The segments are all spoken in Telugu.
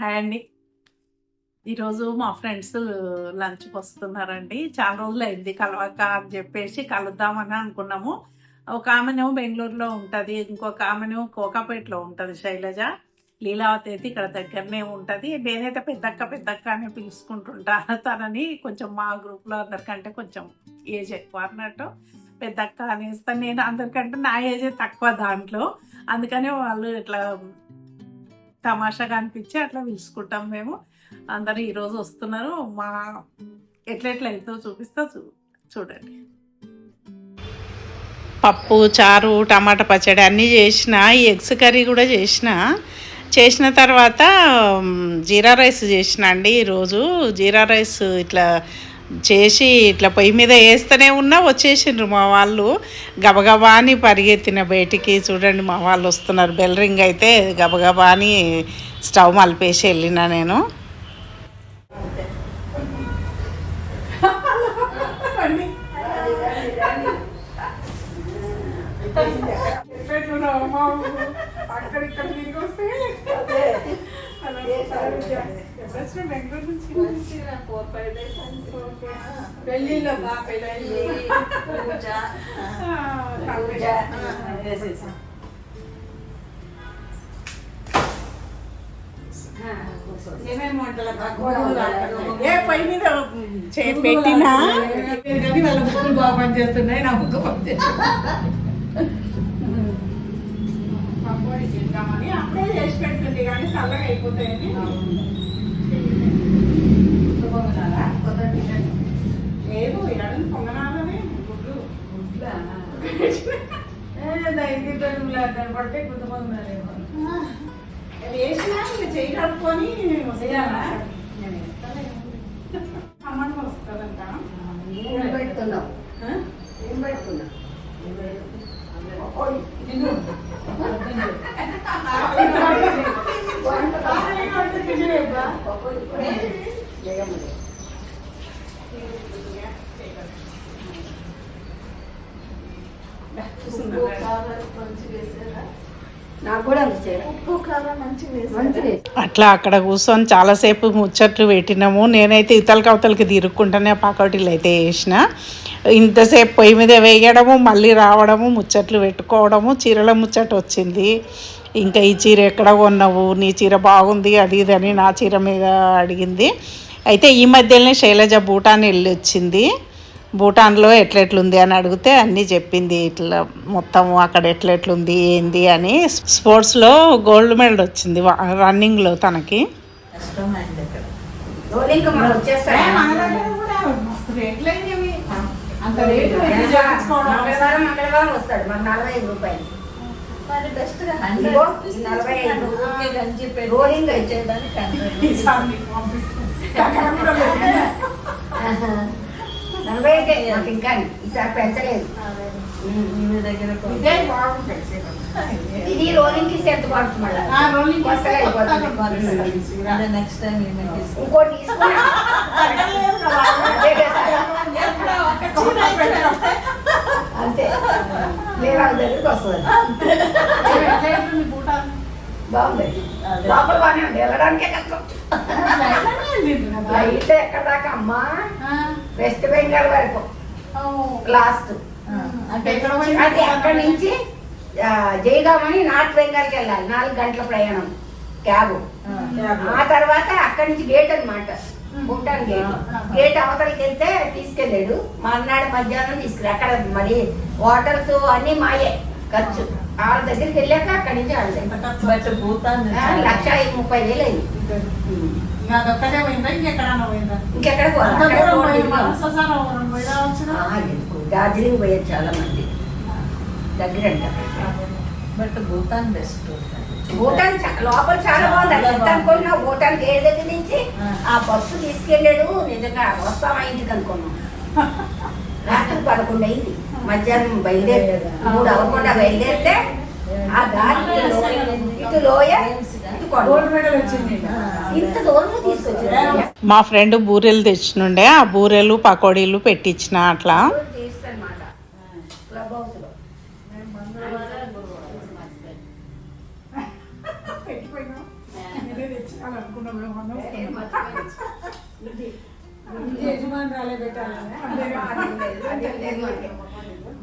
హాయ్ అండి. ఈరోజు మా ఫ్రెండ్స్ లంచ్కి వస్తున్నారండి. చాలా రోజులు అయింది కలవక అని చెప్పేసి కలుద్దామని అనుకున్నాము. ఒక ఆమెనేమో బెంగళూరులో ఉంటుంది ఇంకొక ఆమెనేమో కోకాపేటలో ఉంటుంది శైలజ. లీలావతి అయితే ఇక్కడ దగ్గరనే ఉంటుంది. నేనైతే పెద్దక్క పెద్దక్క అని పిలుచుకుంటుంటా తనని కొంచెం మా గ్రూప్లో అందరికంటే కొంచెం ఏజ్ ఎక్కువ అన్నట్టు. పెద్దక్క అనేస్తాను నేను అందరికంటే నా ఏజే తక్కువ దాంట్లో. అందుకనే వాళ్ళు ఇట్లా తమాషాగా అనిపించి అట్లా పిలుచుకుంటాం మేము. అందరూ ఈరోజు వస్తున్నారు. మా ఎట్లెట్లా ఎంతో చూపిస్తా చూ చూడండి. పప్పు చారు టమాటా పచ్చడి అన్నీ చేసిన ఈ ఎగ్స్ కర్రీ కూడా చేసిన. చేసిన తర్వాత జీరా రైస్ చేసిన అండి ఈరోజు జీరా రైస్ ఇట్లా చేసి ఇట్లా పొయ్యి మీద వేస్తూనే ఉన్నా వచ్చేసిండ్రు మా వాళ్ళు. గబగబా అని పరిగెత్తిన బయటికి. చూడండి మా వాళ్ళు వస్తున్నారు. బెల్ రింగ్ అయితే గబగబా అని స్టవ్ మలిపేసి వెళ్ళిన నేను. పెళ్ళిలో బా పెళ్ళి పూజ పూజ వేసేసాం ఏమేమి వంటలు ఏ పొయ్యి మీద చే- పెట్టినా కానీ వాళ్ళ ముక్కులు బాగా పనిచేస్తున్నాయి నా ముక్కు పకోడీ చేద్దామని అప్పుడే చేసి పెడుతుంది కానీ చల్లగా అయిపోతాయని లేదు ఎడని పొంగనాలని గుడ్లు. కనపడితే కొంతమంది వేసినా ఇంకా చేయి కడుక్కొని చేయాలా? అట్లా అక్కడ కూర్చొని చాలాసేపు ముచ్చట్లు పెట్టినాము. నేనైతే ఇతలకి అవతలకి తిరుక్కుంటానే పాకోటీలు అయితే వేసిన. ఇంతసేపు పొయ్యి మీద వేయడము మళ్ళీ రావడము ముచ్చట్లు పెట్టుకోవడము చీరల ముచ్చట వచ్చింది. ఇంకా ఈ చీర ఎక్కడ కొన్నావు? నీ చీర బాగుంది అది ఇది అని నా చీర మీద అడిగింది. అయితే ఈ మధ్యలోనే శైలజ భూటాన్ వెళ్ళి వచ్చింది భూటాన్లో ఎట్లెట్లుంది అని అడిగితే అన్నీ చెప్పింది. ఇట్లా మొత్తం అక్కడ ఎట్లెట్లుంది ఏంది అని. స్పోర్ట్స్లో గోల్డ్ మెడల్ వచ్చింది రన్నింగ్లో తనకి. రూపాయలు నలభై అయితే నీకు ఇంకా ఈసారి పెంచలేదు. ఇదే చీరలు. ఇది రోలింగ్కి సెట్ పడుతుంది మళ్ళీ? రోలింగ్ కొత్తగా అయిపోతుంది. నెక్స్ట్ టైం ఇంకోటి. అంతే. లేదా దగ్గరికి వస్తుంది? బాగుంది. లోపల బాగానే ఉంది. వెళ్ళడానికే కష్టం. ఫ్లైట్ ఎక్కడ దాకా అమ్మా? వెస్ట్ బెంగాల్ వరకు. లాస్ట్ అది అక్కడి నుంచి జయగామని నార్త్ బెంగాల్కి వెళ్ళాలి. నాలుగు గంటల ప్రయాణం. క్యాబ్. ఆ తర్వాత అక్కడి నుంచి గేట్ అన్నమాట. భూటాన్ గేట్ గేట్ అవతలకి వెళ్తే తీసుకెళ్ళాడు. మర్నాడు మధ్యాహ్నం తీసుకెళ్ళి అక్కడ మరి హోటల్స్ అన్ని మాయే. ఖర్చు. వాళ్ళ దగ్గరికి వెళ్ళాక అక్కడి నుంచి వాళ్ళ? బట్ భూతాన్ ఆ, లక్ష ముప్పై వేలు అయింది. అదొక్కటే పోయిందా ఇంకెక్కడన్నా పోయిందా ఇంకెక్కడ? డార్జిలింగ్ పోయారు చాలా మంది దగ్గరంట బట్ భూతాన్ బెస్ట్ భూటాన్ లోపల చాలా బాగుంది ఎంత అనుకున్నా భూటాన్ గేట్ దగ్గర నుంచి ఆ బస్సు తీసుకెళ్ళాడు నిజంగా వస్తామా ఇంటికి అనుకున్నాం రాత్రి పదకొండు అయింది మధ్యాహ్నం బయలుదేరి మూడు అవ్వకుండా బయలుదేరితే ఆ దారి ఇటు లోయ, మా ఫ్రెండ్ బూరెలు తెచ్చినుండే ఆ బూరెలు పకోడీలు పెట్టించిన అట్లా?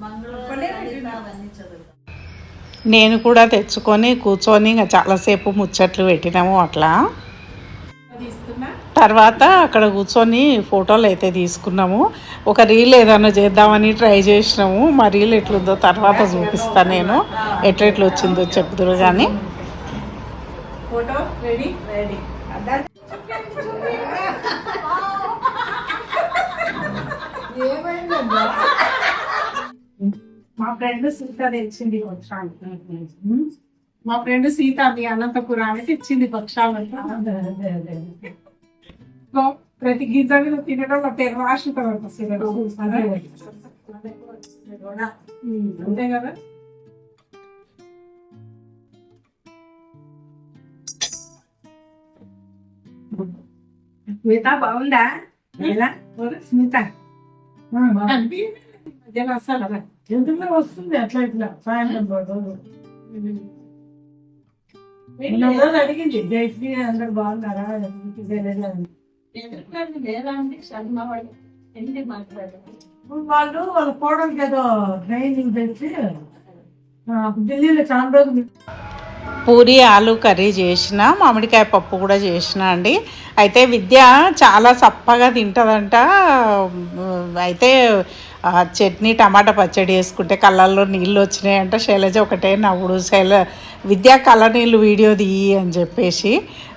మంగళవారం నేను కూడా తెచ్చుకొని కూర్చొని ఇంకా చాలాసేపు ముచ్చట్లు పెట్టినాము అట్లా. తర్వాత అక్కడ కూర్చొని ఫోటోలు అయితే తీసుకున్నాము. ఒక రీల్ ఏదైనా చేద్దామని ట్రై చేసినాము. మా రీల్ ఎట్లుందో తర్వాత చూపిస్తాను నేను. ఎట్లెట్లు వచ్చిందో చెప్తురు కానీ ఫోటో రెడీ? రెడీ. ఏమైందమ్మా మా ఫ్రెండ్ సీత తెచ్చింది పక్షాలు మా ఫ్రెండ్ సీత మీ అనంతపురానికి తెచ్చింది పక్షాలు సో ప్రతి గింజ మీద తినడం నా పేరు రాసుకుంటారు అంతే కదా? స్మిత బాగుందా? ఎలా? స్మిత మధ్యలో వస్తాను కదా. ఎందుకు వస్తుంది అట్లా ఇట్లా? సాయంత్రం రోజు. అడిగింది జైశ్రీ అందరు బాగున్నారా. వాళ్ళు వాళ్ళ కోడలికి ఏదో ట్రైనింగ్ తెచ్చి ఆ, ఢిల్లీలో చాలా రోజులు పూరి ఆలు కర్రీ చేసిన మామిడికాయ పప్పు కూడా చేసిన అండి. అయితే విద్య చాలా సప్పగా తింటుందంట. అయితే చట్నీ టమాటా పచ్చడి వేసుకుంటే కళ్ళల్లో నీళ్ళు వచ్చినాయంట. శైలజ ఒకటే నవ్వుడు. శైల విద్య కళ్ళ నీళ్ళు వీడియో తీయి అని చెప్పేసి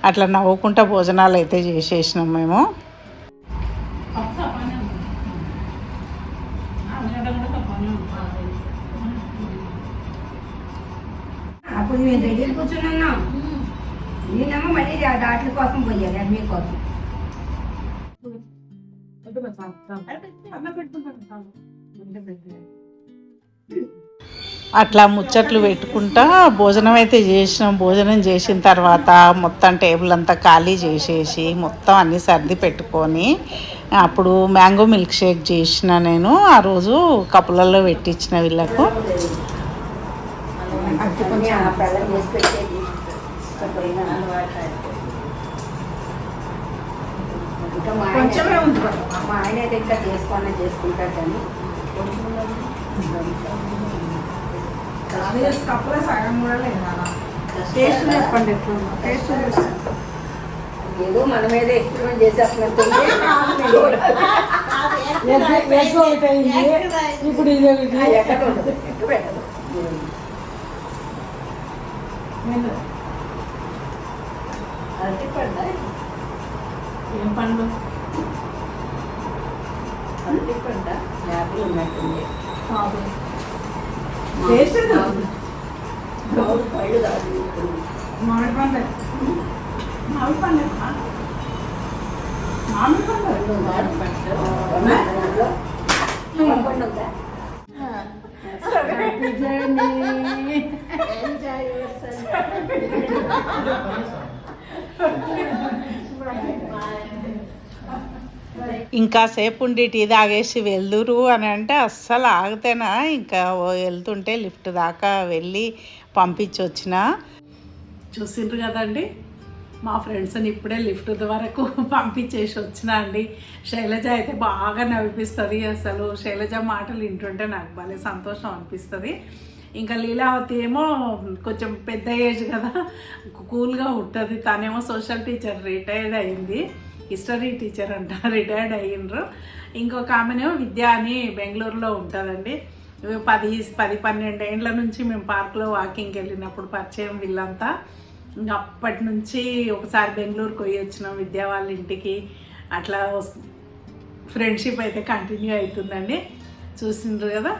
అట్లా నవ్వుకుంటా భోజనాలు అయితే చేసేసినాం మేము. అప్పుడు మేము దగ్గర కూర్చున్నాం. నేనేమో మళ్ళీ దాట్ల కోసం పోయాను అడ్మీ కోసం. అట్లా ముచ్చట్లు పెట్టుకుంటా భోజనం అయితే చేసినాం. భోజనం చేసిన తర్వాత మొత్తం టేబుల్ అంతా ఖాళీ చేసేసి మొత్తం అన్ని సర్ది పెట్టుకొని అప్పుడు మ్యాంగో మిల్క్ షేక్ చేసిన నేను. ఆ రోజు కప్పులలో పెట్టించిన వీళ్ళకు. ఇంకా కొంచెమే ఉంది మా ఆయన అయితే ఇంకా చేసుకోవాలని చేసుకుంటారు కానీ. కప్పులో సగం కూడా లేదు టేస్ట్ చెప్పండి ఎట్లుందో టేస్ట్ ఏదో మన మీద ఎక్స్పెరిమెంట్ అయింది. ఇప్పుడు ఇది ఎక్కడ ఉండదు ఎక్కడ పెట్టదు. అరటి పండు ఏం పండు? పండు యాపిల్ ఉన్నట్టుంది. పళ్ళు కాదు. మామిడి పండు మామిడి పండు మామిడి పండు మామిడి పండు దాంట్లో మామిడి పండు ఉందా? ఎంజాయ్ ఇంకా సేపు ఉండి టీ తాగేసి వెళ్దురు అని అంటే అస్సలు ఆగితేనా? ఇంకా వెళ్తుంటే లిఫ్ట్ దాకా వెళ్ళి పంపించి వచ్చిన. చూసిండ్రు కదండి మా ఫ్రెండ్స్ని ఇప్పుడే లిఫ్ట్ వరకు పంపించేసి వచ్చిన అండి. శైలజ అయితే బాగా నవ్విపిస్తుంది అసలు. శైలజ మాటలు వింటుంటే నాకు భలే సంతోషం అనిపిస్తుంది. ఇంకా లీలావతి ఏమో కొంచెం పెద్ద ఏజ్ కదా. కూల్గా ఉంటుంది. తనేమో సోషల్ టీచర్ రిటైర్డ్ అయింది. హిస్టరీ టీచర్ అంట. రిటైర్డ్ అయ్యిండ్రు. ఇంకొక ఆమెనేమో విద్య అని బెంగళూరులో ఉంటుందండి. పది పది పన్నెండు ఏండ్ల నుంచి మేము పార్క్లో వాకింగ్కి వెళ్ళినప్పుడు పరిచయం వీళ్ళంతా. ఇంకా అప్పటి నుంచి ఒకసారి బెంగళూరుకి పోయి వచ్చినాం విద్యా వాళ్ళ ఇంటికి. అట్లా ఫ్రెండ్షిప్ అయితే కంటిన్యూ అవుతుందండి. చూసిండ్రు కదా.